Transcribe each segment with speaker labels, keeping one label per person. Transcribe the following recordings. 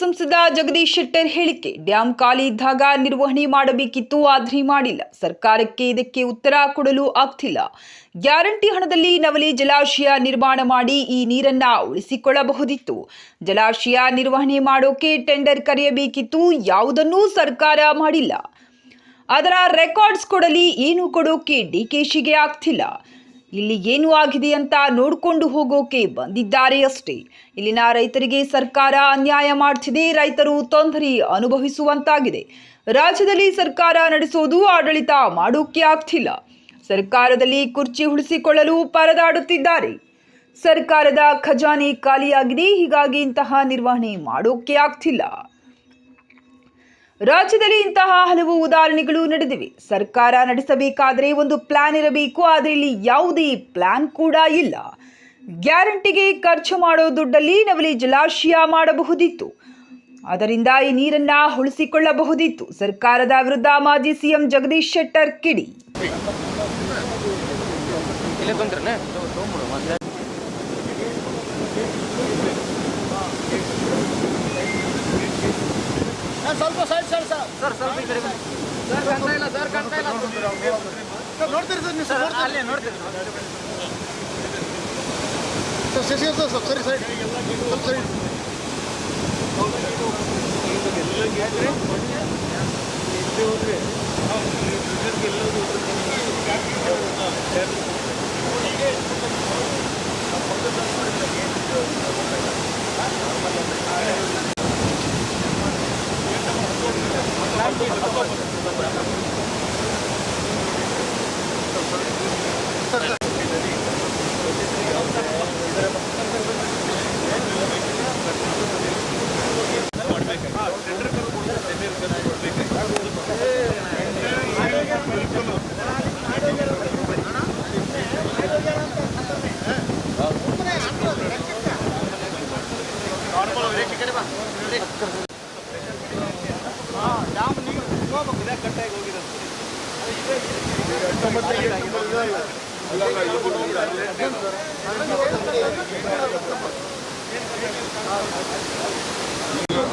Speaker 1: ಸಂಸದ ಜಗದೀಶ್ ಶೆಟ್ಟರ್ ಹೇಳಿಕೆ, ಡ್ಯಾಂ ಖಾಲಿ ಇದ್ದಾಗ ನಿರ್ವಹಣೆ ಮಾಡಬೇಕಿತ್ತು, ಆದ್ರೆ ಮಾಡಿಲ್ಲ. ಸರ್ಕಾರಕ್ಕೆ ಇದಕ್ಕೆ ಉತ್ತರ ಕೊಡಲು ಆಗ್ತಿಲ್ಲ. ಗ್ಯಾರಂಟಿ ಹಣದಲ್ಲಿ ನವಲಿ ಜಲಾಶಯ ನಿರ್ಮಾಣ ಮಾಡಿ ಈ ನೀರನ್ನ ಉಳಿಸಿಕೊಳ್ಳಬಹುದಿತ್ತು. ಜಲಾಶಯ ನಿರ್ವಹಣೆ ಮಾಡೋಕೆ ಟೆಂಡರ್ ಕರೆಯಬೇಕಿತ್ತು, ಯಾವುದನ್ನೂ ಸರ್ಕಾರ ಮಾಡಿಲ್ಲ. ಅದರ ರೆಕಾರ್ಡ್ಸ್ ಕೊಡಲಿ, ಏನು ಕೊಡೋಕೆ ಡಿಕೆಶಿಗೆ ಆಗ್ತಿಲ್ಲ. ಇಲ್ಲಿ ಏನು ಆಗಿದೆ ಅಂತ ನೋಡಿಕೊಂಡು ಹೋಗೋಕೆ ಬಂದಿದ್ದಾರೆ ಅಷ್ಟೇ. ಇಲ್ಲಿನ ರೈತರಿಗೆ ಸರ್ಕಾರ ಅನ್ಯಾಯ ಮಾಡ್ತಿದೆ, ರೈತರು ತೊಂದರೆ ಅನುಭವಿಸುವಂತಾಗಿದೆ. ರಾಜ್ಯದಲ್ಲಿ ಸರ್ಕಾರ ನಡೆಸೋದು ಆಡಳಿತ ಮಾಡೋಕೆ ಆಗ್ತಿಲ್ಲ. ಸರ್ಕಾರದಲ್ಲಿ ಕುರ್ಚಿ ಉಳಿಸಿಕೊಳ್ಳಲು ಪರದಾಡುತ್ತಿದ್ದಾರೆ. ಸರ್ಕಾರದ ಖಜಾನೆ ಖಾಲಿಯಾಗಿದೆ, ಹೀಗಾಗಿ ಇಂತಹ ನಿರ್ವಹಣೆ ಮಾಡೋಕೆ ಆಗ್ತಿಲ್ಲ. ರಾಜ್ಯದಲ್ಲಿ ಇಂತಹ ಹಲವು ಉದಾಹರಣೆಗಳು ನಡೆದಿವೆ. ಸರ್ಕಾರ ನಡೆಸಬೇಕಾದರೆ ಒಂದು ಪ್ಲಾನ್ ಇರಬೇಕು, ಆದರೆ ಇಲ್ಲಿ ಯಾವುದೇ ಪ್ಲಾನ್ ಕೂಡ ಇಲ್ಲ. ಗ್ಯಾರಂಟಿಗೆ ಖರ್ಚು ಮಾಡೋ ದುಡ್ಡಲ್ಲಿ ನವಲಿ ಜಲಾಶಯ ಮಾಡಬಹುದಿತ್ತು. ಅದರಿಂದ ಈ ನೀರನ್ನ ಉಳಿಸಿಕೊಳ್ಳಬಹುದಿತ್ತು. ಸರ್ಕಾರದ ವಿರುದ್ಧ ಮಾಜಿ ಸಿಎಂ ಜಗದೀಶ್ ಶೆಟ್ಟರ್ ಕಿಡಿ
Speaker 2: ಇಲ್ಲೇ ಬಂದ್ರನ
Speaker 3: ಸ್ವಲ್ಪ ಸೈಡ್ ಸೈಡ್ ಸರ್.
Speaker 2: ಸರ್ ಸ್ವಲ್ಪ ಈ ಕಡೆ ಬನ್ನಿ. ಸರ್ ಕಾಣ್ತಾ ಇಲ್ಲ ಸರ್ ಕಾಣ್ತಾ ಇಲ್ಲ.
Speaker 3: ಸರ್ ನೋಡ್ತೀರಿ ಸರ್ ನೀವು
Speaker 2: ಸರ್
Speaker 3: ಸರ್
Speaker 2: ಅಲ್ಲೇ ನೋಡ್ತೀರಿ
Speaker 3: ಸರ್ ಶಶಿ ಸರ್ ಸ್ವಲ್ಪ ಸರಿ ಸೈಡ್ ಸ್ವಲ್ಪ ಸೈಡ್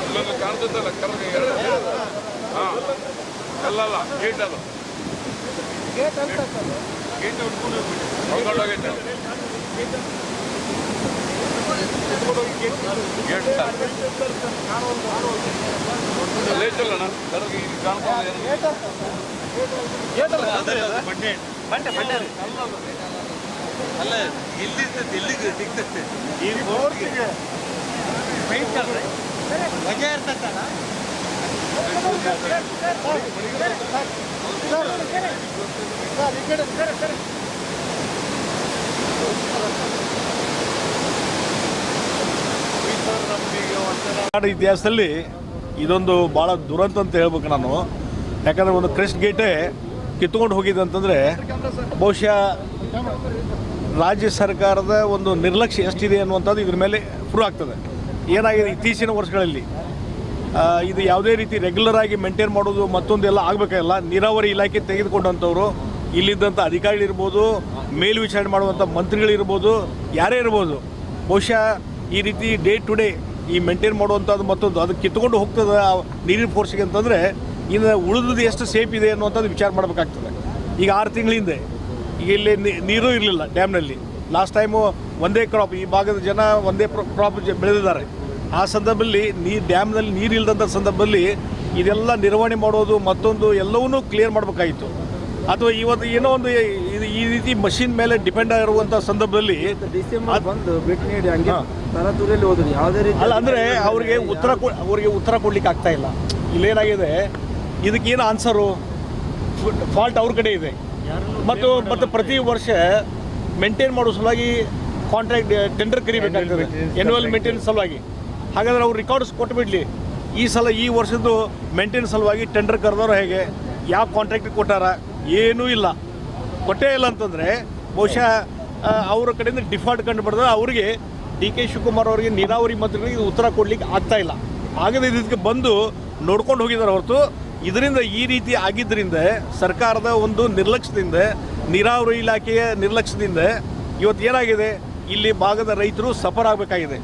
Speaker 4: ಇಲ್ಲೊಂದು ಕಾಣ್ತದಲ್ಲ ಕರ್ಗೆ ಹಾಂ ಅಲ್ಲಲ್ಲ ಗೇಟ್ ಅದು ಗೇಟ್ ಗೇಟ್ ಚಲ್ಲಣ ಕರ್ಗೆ ಈಗ ಕಾಣ್ತದೆ
Speaker 2: ಬಂಡೆ ಬಂಡೆ ರೀ.
Speaker 5: ಅಲ್ಲ ಎಲ್ಲಿರ್ತದೆ ಎಲ್ಲಿಗೆ ಸಿಗ್ತದೆ
Speaker 3: ಈ ಬೋರ್ಡ್ಗೆ
Speaker 5: ಮಜಾ ಇರ್ತಕ್ಕಲ್ಲ
Speaker 3: ಸರ್ ಈ ಕಡೆ ಸರ್ ಸರ್
Speaker 6: ಕನ್ನಡ ಇತಿಹಾಸದಲ್ಲಿ ಇದೊಂದು ಭಾಳ ದುರಂತ ಅಂತ ಹೇಳ್ಬೇಕು ನಾನು. ಯಾಕಂದ್ರೆ ಒಂದು ಕ್ರೆಸ್ಟ್ ಗೇಟೇ ಕಿತ್ಕೊಂಡು ಹೋಗಿದೆ ಅಂತಂದರೆ ಬಹುಶಃ ರಾಜ್ಯ ಸರ್ಕಾರದ ಒಂದು ನಿರ್ಲಕ್ಷ್ಯ ಎಷ್ಟಿದೆ ಅನ್ನುವಂಥದ್ದು ಇದ್ರ ಮೇಲೆ ಪ್ರೂವ್ ಆಗ್ತದೆ. ಏನಾಗಿದೆ ಇತ್ತೀಚಿನ ವರ್ಷಗಳಲ್ಲಿ? ಇದು ಯಾವುದೇ ರೀತಿ ರೆಗ್ಯುಲರ್ ಆಗಿ ಮೇಂಟೈನ್ ಮಾಡೋದು ಮತ್ತೊಂದೆಲ್ಲ ಆಗಬೇಕಾಗಿಲ್ಲ. ನೀರಾವರಿ ಇಲಾಖೆ ತೆಗೆದುಕೊಂಡಂಥವ್ರು, ಇಲ್ಲಿದ್ದಂಥ ಅಧಿಕಾರಿಗಳಿರ್ಬೋದು ಮೇಲ್ವಿಚಾರಣೆ ಮಾಡುವಂಥ ಮಂತ್ರಿಗಳಿರ್ಬೋದು ಯಾರೇ ಇರ್ಬೋದು, ಬಹುಶಃ ಈ ರೀತಿ ಡೇ ಟು ಡೇ ಈ ಮೇಂಟೈನ್ ಮಾಡುವಂಥದ್ದು ಮತ್ತೊಂದು ಅದು ಕಿತ್ಕೊಂಡು ಹೋಗ್ತದೆ, ಆ ನೀರಿನ ಫೋರ್ಸ್ಗೆ ಅಂತಂದರೆ ಇನ್ನು ಉಳಿದದ್ದು ಎಷ್ಟು ಸೇಫ್ ಇದೆ ಅನ್ನುವಂಥದ್ದು ವಿಚಾರ ಮಾಡಬೇಕಾಗ್ತದೆ. ಈಗ ಆರು ತಿಂಗಳ ಹಿಂದೆ, ಈಗ ಇಲ್ಲಿ ನೀರು ಇರಲಿಲ್ಲ ಡ್ಯಾಮ್ನಲ್ಲಿ ಲಾಸ್ಟ್ ಟೈಮು ಒಂದೇ ಕ್ರಾಪ್ ಈ ಭಾಗದ ಜನ ಒಂದೇ ಕ್ರಾಪ್ ಬೆಳೆದಿದ್ದಾರೆ. ಆ ಸಂದರ್ಭದಲ್ಲಿ ನೀ ಡ್ಯಾಮ್ನಲ್ಲಿ ನೀರು ಇಲ್ಲದಂಥ ಸಂದರ್ಭದಲ್ಲಿ ಇದೆಲ್ಲ ನಿರ್ವಹಣೆ ಮಾಡೋದು ಮತ್ತೊಂದು ಎಲ್ಲವನ್ನೂ ಕ್ಲಿಯರ್ ಮಾಡಬೇಕಾಗಿತ್ತು. ಅಥವಾ ಇವತ್ತು ಏನೋ ಒಂದು ಇದು ಈ ರೀತಿ ಮಷಿನ್ ಮೇಲೆ ಡಿಪೆಂಡ್ ಆಗಿರುವಂಥ ಸಂದರ್ಭದಲ್ಲಿ
Speaker 7: ಡಿಸೆಂಬರ್ ಬಂದು ಭೇಟಿ ನೀಡಿ ಹಂಗೆ
Speaker 6: ಹಾ.
Speaker 7: ಹೋದ್ರಿ. ಯಾವುದೇ ರೀತಿ
Speaker 6: ಅಲ್ಲ ಅಂದರೆ ಅವರಿಗೆ ಉತ್ತರ ಅವ್ರಿಗೆ ಅವರಿಗೆ ಉತ್ತರ ಕೊಡ್ಲಿಕ್ಕೆ ಆಗ್ತಾ ಇಲ್ಲ. ಇಲ್ಲೇನಾಗಿದೆ? ಇದಕ್ಕೇನು ಆನ್ಸರು ಫಾಲ್ಟ್ ಅವ್ರ ಕಡೆ ಇದೆ. ಮತ್ತು ಮತ್ತು ಪ್ರತಿ ವರ್ಷ ಮೇಂಟೈನ್ ಮಾಡೋ ಸಲುವಾಗಿ ಕಾಂಟ್ರಾಕ್ಟ್ ಟೆಂಡರ್ ಕರಿಬೇಕಾಗ್ತದೆ. ಎನ್ಯುವಲ್ ಮೇಂಟೆನೆನ್ಸ್ ಸಲುವಾಗಿ. ಹಾಗಾದ್ರೆ ಅವ್ರು ರೆಕಾರ್ಡ್ಸ್ ಕೊಟ್ಟುಬಿಡ್ಲಿ ಈ ಸಲ ಈ ವರ್ಷದ್ದು ಮೇಂಟೆನೆನ್ಸ್ ಸಲುವಾಗಿ ಟೆಂಡರ್ ಕರೆದವ್ರು ಹೇಗೆ? ಯಾವ ಕಾಂಟ್ರಾಕ್ಟ್ ಕೊಟ್ಟಾರ? ಏನೂ ಇಲ್ಲ. ಕೊಟ್ಟೇ ಇಲ್ಲ ಅಂತಂದರೆ ಬಹುಶಃ ಅವರ ಕಡೆಯಿಂದ ಡಿಫಾಲ್ಟ್ ಕಂಡು ಅವರಿಗೆ ಡಿ ಕೆ ಶಿವಕುಮಾರ್ ಅವರಿಗೆ ನೀರಾವರಿ ಮಂತ್ರಿಗಳಿಗೆ ಉತ್ತರ ಕೊಡ್ಲಿಕ್ಕೆ ಆಗ್ತಾ ಇಲ್ಲ. ಆಗದೆ ಇದಕ್ಕೆ ಬಂದು ನೋಡ್ಕೊಂಡು ಹೋಗಿದ್ದಾರೆ ಹೊರತು. ಇದರಿಂದ ಈ ರೀತಿ ಆಗಿದ್ದರಿಂದ ಸರ್ಕಾರದ ಒಂದು ನಿರ್ಲಕ್ಷ್ಯದಿಂದ, ನೀರಾವರಿ ಇಲಾಖೆಯ ನಿರ್ಲಕ್ಷ್ಯದಿಂದ ಇವತ್ತು ಏನಾಗಿದೆ? ಇಲ್ಲಿ ಭಾಗದ ರೈತರು ಸಫರ್ ಆಗಬೇಕಾಗಿದೆ.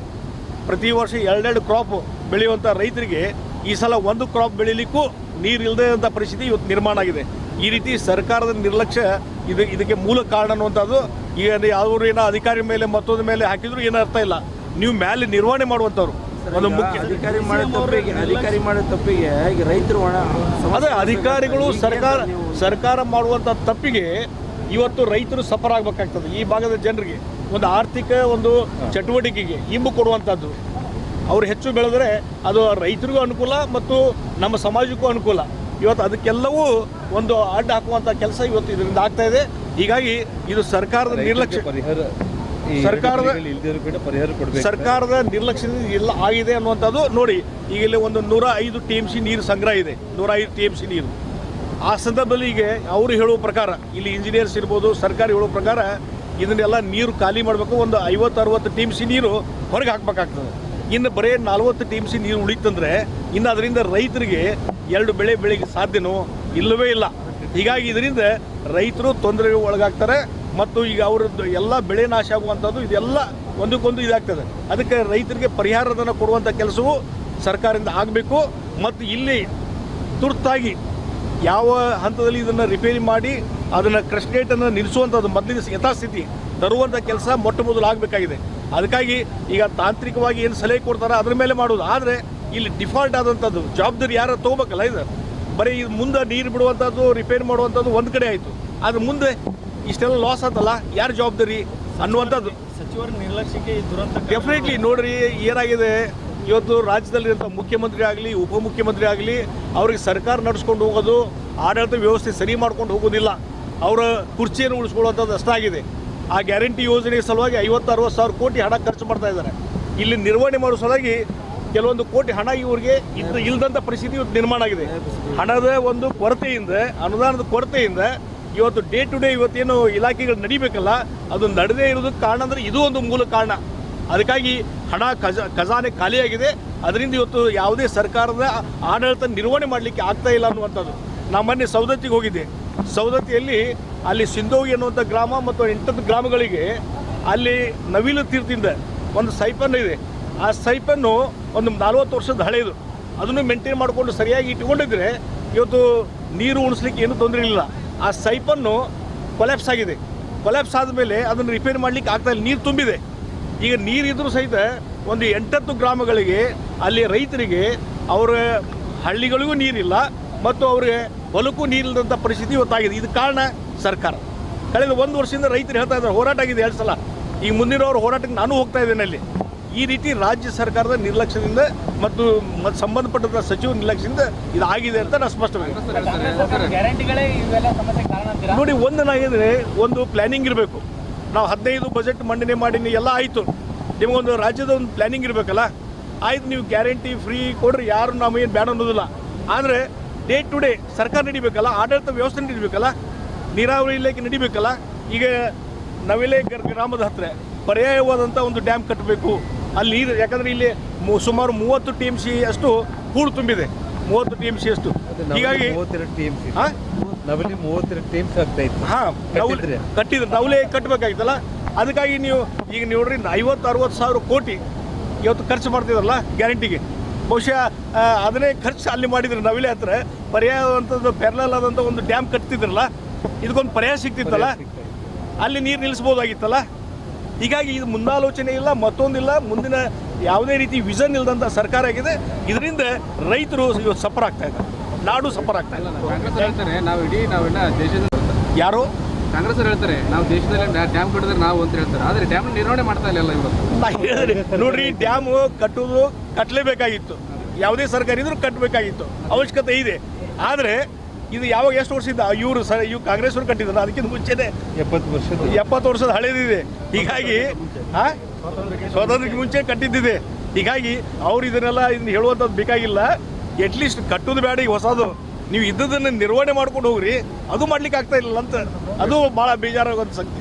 Speaker 6: ಪ್ರತಿ ವರ್ಷ ಎರಡೆರಡು ಕ್ರಾಪ್ ಬೆಳೆಯುವಂಥ ರೈತರಿಗೆ ಈ ಸಲ ಒಂದು ಕ್ರಾಪ್ ಬೆಳೀಲಿಕ್ಕೂ ನೀರು ಇಲ್ಲದೇ ಅಂತ ಪರಿಸ್ಥಿತಿ ಇವತ್ತು ನಿರ್ಮಾಣ ಆಗಿದೆ. ಈ ರೀತಿ ಸರ್ಕಾರದ ನಿರ್ಲಕ್ಷ್ಯ ಇದು ಇದಕ್ಕೆ ಮೂಲ ಕಾರಣ ಅನ್ನುವಂಥದ್ದು. ಈಗ ಯಾವ್ದು ಏನೋ ಅಧಿಕಾರಿ ಮೇಲೆ ಮತ್ತೊಂದು ಮೇಲೆ ಹಾಕಿದ್ರು ಏನೂ ಅರ್ಥ ಇಲ್ಲ. ನೀವು ಮ್ಯಾಲೆ ನಿರ್ವಹಣೆ ಮಾಡುವಂಥವ್ರು. ಒಂದು ಮುಖ್ಯ
Speaker 7: ಅಧಿಕಾರಿ ಮಾಡೋ ತಪ್ಪಿಗೆ ಅಧಿಕಾರಿ ಮಾಡೋ ತಪ್ಪಿಗೆ ಈಗ ರೈತರು
Speaker 6: ಅದೇ ಅಧಿಕಾರಿಗಳು ಸರ್ಕಾರ ಸರ್ಕಾರ ಮಾಡುವಂಥ ತಪ್ಪಿಗೆ ಇವತ್ತು ರೈತರು ಸಫರ್ ಆಗಬೇಕಾಗ್ತದೆ. ಈ ಭಾಗದ ಜನರಿಗೆ ಒಂದು ಆರ್ಥಿಕ ಒಂದು ಚಟುವಟಿಕೆಗೆ ಇಂಬು ಕೊಡುವಂಥದ್ದು. ಅವ್ರು ಹೆಚ್ಚು ಬೆಳೆದರೆ ಅದು ರೈತರಿಗೂ ಅನುಕೂಲ ಮತ್ತು ನಮ್ಮ ಸಮಾಜಕ್ಕೂ ಅನುಕೂಲ. ಇವತ್ತು ಅದಕ್ಕೆಲ್ಲವೂ ಒಂದು ಅಡ್ಡ ಹಾಕುವಂಥ ಕೆಲಸ ಇವತ್ತು ಇದರಿಂದ ಆಗ್ತಾ ಇದೆ. ಹೀಗಾಗಿ ಇದು ಸರ್ಕಾರದ ನಿರ್ಲಕ್ಷ್ಯ
Speaker 4: ಪರಿಹಾರ
Speaker 6: ಸರ್ಕಾರದ
Speaker 4: ಪರಿಹಾರ ಕೊಡಬೇಕು.
Speaker 6: ಸರ್ಕಾರದ ನಿರ್ಲಕ್ಷ್ಯದಿಂದ ಇಲ್ಲ ಆಗಿದೆ ಅನ್ನುವಂಥದ್ದು ನೋಡಿ ಈಗ ಇಲ್ಲಿ ಒಂದು ನೂರ ಐದು ಟಿ ಎಂ ಸಿ ನೀರು ಸಂಗ್ರಹ ಇದೆ. ನೂರ ಐದು ಟಿ ಎಂ ಸಿ ನೀರು. ಆ ಸಂದರ್ಭದಲ್ಲಿ ಈಗ ಅವರು ಹೇಳುವ ಪ್ರಕಾರ ಇಲ್ಲಿ ಇಂಜಿನಿಯರ್ಸ್ ಇರ್ಬೋದು ಸರ್ಕಾರ ಹೇಳುವ ಪ್ರಕಾರ ಇದನ್ನೆಲ್ಲ ನೀರು ಖಾಲಿ ಮಾಡಬೇಕು. ಒಂದು ಐವತ್ತು ಅರವತ್ತು ಟಿ ಎಂ ಸಿ ನೀರು ಹೊರಗೆ ಹಾಕಬೇಕಾಗ್ತದೆ. ಇನ್ನು ಬರೀ ನಲ್ವತ್ತು ಟಿ ಎಂ ಸಿ ನೀರು ಉಳಿತಂದ್ರೆ ಇನ್ನು ಅದರಿಂದ ರೈತರಿಗೆ ಎರಡು ಬೆಳೆ ಬೆಳೆಗೆ ಸಾಧ್ಯನೋ ಇಲ್ಲವೇ ಇಲ್ಲ. ಹೀಗಾಗಿ ಇದರಿಂದ ರೈತರು ತೊಂದರೆಗೆ ಒಳಗಾಗ್ತಾರೆ ಮತ್ತು ಈಗ ಅವರದ್ದು ಎಲ್ಲ ಬೆಳೆ ನಾಶ ಆಗುವಂಥದ್ದು ಇದೆಲ್ಲ ಒಂದಕ್ಕೊಂದು ಇದಾಗ್ತದೆ. ಅದಕ್ಕೆ ರೈತರಿಗೆ ಪರಿಹಾರಧನ ಕೊಡುವಂಥ ಕೆಲಸವು ಸರ್ಕಾರದಿಂದ ಆಗಬೇಕು ಮತ್ತು ಇಲ್ಲಿ ತುರ್ತಾಗಿ ಯಾವ ಹಂತದಲ್ಲಿ ಇದನ್ನು ರಿಪೇರಿ ಮಾಡಿ ಅದನ್ನು ಕ್ರಶ್ ಗೇಟನ್ನು ನಿಲ್ಲಿಸುವಂಥದ್ದು ಮೊದಲಿನ ಯಥಾಸ್ಥಿತಿ ತರುವಂಥ ಕೆಲಸ ಮೊಟ್ಟ ಮೊದಲು ಆಗಬೇಕಾಗಿದೆ. ಅದಕ್ಕಾಗಿ ಈಗ ತಾಂತ್ರಿಕವಾಗಿ ಏನು ಸಲಹೆ ಕೊಡ್ತಾರೋ ಅದ್ರ ಮೇಲೆ ಮಾಡೋದು. ಆದರೆ ಇಲ್ಲಿ ಡಿಫಾಲ್ಟ್ ಆದಂಥದ್ದು ಜವಾಬ್ದಾರಿ ಯಾರು ತೊಗೋಬೇಕಲ್ಲ ಇದು? ಬರೀ ಇದು ಮುಂದೆ ನೀರು ಬಿಡುವಂಥದ್ದು ರಿಪೇರ್ ಮಾಡುವಂಥದ್ದು ಒಂದು ಕಡೆ ಆಯಿತು. ಆದ್ರೆ ಮುಂದೆ ಇಷ್ಟೆಲ್ಲ ಲಾಸ್ ಆತಲ್ಲ ಯಾರು ಜವಾಬ್ದಾರಿ ಅನ್ನುವಂಥದ್ದು.
Speaker 7: ಸಚಿವರ ನಿರ್ಲಕ್ಷ್ಯಕ್ಕೆ ದುರಂತ
Speaker 6: ಡೆಫಿನೆಟ್ಲಿ ನೋಡ್ರಿ ಏನಾಗಿದೆ? ಇವತ್ತು ರಾಜ್ಯದಲ್ಲಿರುವಂಥ ಮುಖ್ಯಮಂತ್ರಿ ಆಗಲಿ ಉಪಮುಖ್ಯಮಂತ್ರಿ ಆಗಲಿ ಅವ್ರಿಗೆ ಸರ್ಕಾರ ನಡೆಸ್ಕೊಂಡು ಹೋಗೋದು ಆಡಳಿತ ವ್ಯವಸ್ಥೆ ಸರಿ ಮಾಡ್ಕೊಂಡು ಹೋಗೋದಿಲ್ಲ. ಅವರ ಕುರ್ಚಿಯನ್ನು ಉಳಿಸ್ಕೊಳ್ಳುವಂಥದ್ದು ಅಷ್ಟಾಗಿದೆ ಆ ಗ್ಯಾರಂಟಿ ಯೋಜನೆ ಸಲುವಾಗಿ ಐವತ್ತು ಅರವತ್ತು ಸಾವಿರ ಕೋಟಿ ಹಣ ಖರ್ಚು ಮಾಡ್ತಾ ಇದ್ದಾರೆ. ಇಲ್ಲಿ ನಿರ್ವಹಣೆ ಮಾಡೋ ಸಲುವಾಗಿ ಕೆಲವೊಂದು ಕೋಟಿ ಹಣ ಇವರಿಗೆ ಇದ್ದು ಇಲ್ಲದಂತ ಪರಿಸ್ಥಿತಿ ಇವತ್ತು ನಿರ್ಮಾಣ ಆಗಿದೆ. ಹಣದ ಒಂದು ಕೊರತೆಯಿಂದ, ಅನುದಾನದ ಕೊರತೆಯಿಂದ ಇವತ್ತು ಡೇ ಟು ಡೇ ಇವತ್ತೇನು ಇಲಾಖೆಗಳು ನಡಿಬೇಕಲ್ಲ, ಅದು ನಡೆದೇ ಇರೋದಕ್ಕೆ ಕಾರಣ ಅಂದ್ರೆ ಇದು ಒಂದು ಮೂಲ ಕಾರಣ. ಅದಕ್ಕಾಗಿ ಹಣ ಖಜ, ಖಜಾನೆ ಖಾಲಿಯಾಗಿದೆ. ಅದರಿಂದ ಇವತ್ತು ಯಾವುದೇ ಸರ್ಕಾರದ ಆಡಳಿತ ನಿರ್ವಹಣೆ ಮಾಡಲಿಕ್ಕೆ ಆಗ್ತಾ ಇಲ್ಲ ಅನ್ನುವಂಥದ್ದು. ನಾನು ಮೊನ್ನೆ ಸೌದತ್ತಿಗೆ ಹೋಗಿದ್ದೆ. ಸೌದತ್ತಿಯಲ್ಲಿ ಅಲ್ಲಿ ಸಿಂಧೋಗಿ ಅನ್ನುವಂಥ ಗ್ರಾಮ ಮತ್ತು ಎಂಟತ್ತು ಗ್ರಾಮಗಳಿಗೆ ಅಲ್ಲಿ ನವಿಲು ತೀರ್ಥದಿಂದ ಒಂದು ಸೈಪನ್ ಇದೆ. ಆ ಸೈಪನ್ನು ಒಂದು ನಲ್ವತ್ತು ವರ್ಷದ ಹಳೆಯದು. ಅದನ್ನು ಮೇಂಟೈನ್ ಮಾಡಿಕೊಂಡು ಸರಿಯಾಗಿ ಇಟ್ಕೊಂಡಿದ್ರೆ ಇವತ್ತು ನೀರು ಉಣಿಸ್ಲಿಕ್ಕೆ ಏನೂ ತೊಂದರೆ ಇಲ್ಲ. ಆ ಸೈಪನ್ನು ಕೊಲ್ಯಾಪ್ಸ್ ಆಗಿದೆ. ಕೊಲ್ಯಾಪ್ಸ್ ಆದಮೇಲೆ ಅದನ್ನು ರಿಪೇರ್ ಮಾಡಲಿಕ್ಕೆ ಆಗ್ತಾ ಇಲ್ಲ. ನೀರು ತುಂಬಿದೆ. ಈಗ ನೀರಿದ್ರೂ ಸಹಿತ ಒಂದು ಎಂಟತ್ತು ಗ್ರಾಮಗಳಿಗೆ ಅಲ್ಲಿ ರೈತರಿಗೆ ಅವರ ಹಳ್ಳಿಗಳಿಗೂ ನೀರಿಲ್ಲ ಮತ್ತು ಅವರಿಗೆ ಹೊಲಕ್ಕೂ ನೀರಿಲ್ಲದಂಥ ಪರಿಸ್ಥಿತಿ ಇವತ್ತಾಗಿದೆ. ಇದು ಕಾರಣ ಸರ್ಕಾರ. ಕಳೆದ ಒಂದು ವರ್ಷದಿಂದ ರೈತರು ಹೇಳ್ತಾ ಇದ್ದಾರೆ, ಹೋರಾಟ ಆಗಿದೆ ಎರಡು ಸಲ. ಈಗ ಮುಂದಿನವ್ರ ಹೋರಾಟಕ್ಕೆ ನಾನು ಹೋಗ್ತಾ ಇದ್ದೇನೆ ಅಲ್ಲಿ. ಈ ರೀತಿ ರಾಜ್ಯ ಸರ್ಕಾರದ ನಿರ್ಲಕ್ಷ್ಯದಿಂದ ಮತ್ತು ಸಂಬಂಧಪಟ್ಟ ಸಚಿವ ನಿರ್ಲಕ್ಷ್ಯದಿಂದ ಇದಾಗಿದೆ ಅಂತ ನಾನು
Speaker 2: ಅಂತೀರಾ?
Speaker 6: ನೋಡಿ ಒಂದು ನಾಗಿದ್ರೆ ಒಂದು ಪ್ಲ್ಯಾನಿಂಗ್ ಇರಬೇಕು. ನಾವು ಹದಿನೈದು ಬಜೆಟ್ ಮಂಡನೆ ಮಾಡಿ ಎಲ್ಲ ಆಯಿತು. ನಿಮಗೊಂದು ರಾಜ್ಯದ ಒಂದು ಪ್ಲ್ಯಾನಿಂಗ್ ಇರಬೇಕಲ್ಲ? ಆಯ್ತು ನೀವು ಗ್ಯಾರಂಟಿ ಫ್ರೀ ಕೊಡ್ರಿ ಯಾರು ನಾವು ಏನು ಬೇಡ ಅನ್ನೋದಿಲ್ಲ. ಆದರೆ ಡೇ ಟು ಡೇ ಸರ್ಕಾರ ನಡಿಬೇಕಲ್ಲ ಆಡಳಿತ ವ್ಯವಸ್ಥೆ ನಡಿಬೇಕಲ್ಲ ನೀರಾವರಿ ಇಲಾಖೆ ನಡಿಬೇಕಲ್ಲ ಈಗ ನವಿಲೆ ಗರ್- ಗ್ರಾಮದ ಹತ್ರ ಪರ್ಯಾಯವಾದಂಥ ಒಂದು ಡ್ಯಾಮ್ ಕಟ್ಟಬೇಕು ಅಲ್ಲಿ ಯಾಕಂದ್ರೆ ಇಲ್ಲಿ ಸುಮಾರು ಮೂವತ್ತು ಟಿ ಎಂ ಸಿ ಅಷ್ಟು ಹೂಳು ತುಂಬಿದೆ. ಮೂವತ್ತು ಟಿ ಎಂ ಸಿ ಅಷ್ಟು. ಹೀಗಾಗಿ
Speaker 4: ಮೂವತ್ತೆರಡು ಟಿ ಎಂ ಸಿ.
Speaker 6: ಹಾಂ
Speaker 4: ನವಲಿ ಮೂವತ್ತೆರಡು ಟಿ ಎಂ ಸಿ ಆಗ್ತಾ ಇತ್ತು.
Speaker 6: ಹಾ
Speaker 4: ಕಟ್ಟಿದ್ರೆ?
Speaker 6: ಕಟ್ಟಿದ್ರೆ. ನವಲೆ ಕಟ್ಟಬೇಕಾಗಿತ್ತಲ್ಲ ಅದಕ್ಕಾಗಿ ನೀವು ಈಗ ನೋಡ್ರಿ ಐವತ್ತು ಅರವತ್ತು ಸಾವಿರ ಕೋಟಿ ಇವತ್ತು ಖರ್ಚು ಮಾಡ್ತಿದ್ರಲ್ಲ ಗ್ಯಾರಂಟಿಗೆ. ಬಹುಶಃ ಅದನ್ನೇ ಖರ್ಚು ಅಲ್ಲಿ ಮಾಡಿದ್ರು ನವಿಲೆ ಹತ್ರ. ಪರ್ಯಾಯವಂಥದ್ದು ಪೆರ್ಲಲ್ ಆದಂಥ ಒಂದು ಡ್ಯಾಮ್ ಕಟ್ತಿದ್ರಲ್ಲ ಇದಕ್ಕೊಂದು ಪರ್ಯಾಯ ಸಿಗ್ತಿತ್ತಲ್ಲ? ಅಲ್ಲಿ ನೀರು ನಿಲ್ಲಿಸ್ಬೋದಾಗಿತ್ತಲ್ಲ ಹೀಗಾಗಿ ಇದು ಮುಂದಾಲೋಚನೆ ಇಲ್ಲ ಮತ್ತೊಂದಿಲ್ಲ. ಮುಂದಿನ ಯಾವುದೇ ರೀತಿ ವಿಷನ್ ಇಲ್ಲದಂಥ ಸರ್ಕಾರ ಆಗಿದೆ. ಇದರಿಂದ ರೈತರು ಇವತ್ತು ಸಫರ್ ಆಗ್ತಾ ಇದ್ದಾರೆ. ನಾಡು ಸಫರ್ ಆಗ್ತಾ ಇಲ್ಲ
Speaker 2: ಕಾಂಗ್ರೆಸ್ ಹೇಳ್ತಾರೆ ನಾವು ಇಡೀ ದೇಶದ
Speaker 6: ಯಾರು?
Speaker 2: ಕಾಂಗ್ರೆಸ್ ಹೇಳ್ತಾರೆ ನಾವು ದೇಶದಲ್ಲಿ ಡ್ಯಾಮ್ ಕಟ್ಟಿದ್ರೆ ನಾವು ಅಂತ ಹೇಳ್ತಾರೆ. ಆದರೆ ಡ್ಯಾಮ್ ನಿರ್ವಹಣೆ ಮಾಡ್ತಾ ಇಲ್ಲ ಇವತ್ತು
Speaker 6: ನೋಡ್ರಿ ಡ್ಯಾಮ್ ಕಟ್ಟುವುದು ಕಟ್ಟಲೇಬೇಕಾಗಿತ್ತು ಯಾವುದೇ ಸರ್ಕಾರ ಇದ್ರೂ ಕಟ್ಟಬೇಕಾಗಿತ್ತು ಅವಶ್ಯಕತೆ ಇದೆ. ಆದರೆ ಇದು ಯಾವಾಗ ಎಷ್ಟು ವರ್ಷದಿಂದ ಇವರು ಸರ್ ಇವು ಕಾಂಗ್ರೆಸ್ ಅವರು ಕಟ್ಟಿದ್ರು ಅದಕ್ಕಿಂತ ಮುಂಚೆನೆ.
Speaker 4: ಎಪ್ಪತ್ತು ವರ್ಷದ
Speaker 6: ಎಪ್ಪತ್ತು ವರ್ಷದ ಹಳೇದಿದೆ. ಹೀಗಾಗಿ ಆ? ಸ್ವಾತಂತ್ರ್ಯಕ್ಕೆ ಮುಂಚೆ ಕಟ್ಟಿದ್ದಿದೆ. ಹೀಗಾಗಿ ಅವ್ರು ಇದನ್ನೆಲ್ಲ ಇದನ್ನ ಹೇಳುವಂಥದ್ದು ಬೇಕಾಗಿಲ್ಲ. ಎಟ್ಲೀಸ್ಟ್ ಕಟ್ಟೋದು ಬೇಡ ಈಗ ಹೊಸದು. ನೀವು ಇದ್ದದನ್ನು ನಿರ್ವಹಣೆ ಮಾಡ್ಕೊಂಡು ಹೋಗ್ರಿ. ಅದು ಮಾಡ್ಲಿಕ್ಕೆ ಆಗ್ತಾ ಇಲ್ಲ ಅಂತ. ಅದು ಭಾಳ ಬೇಜಾರಾಗುವಂಥ ಸಂಗತಿ.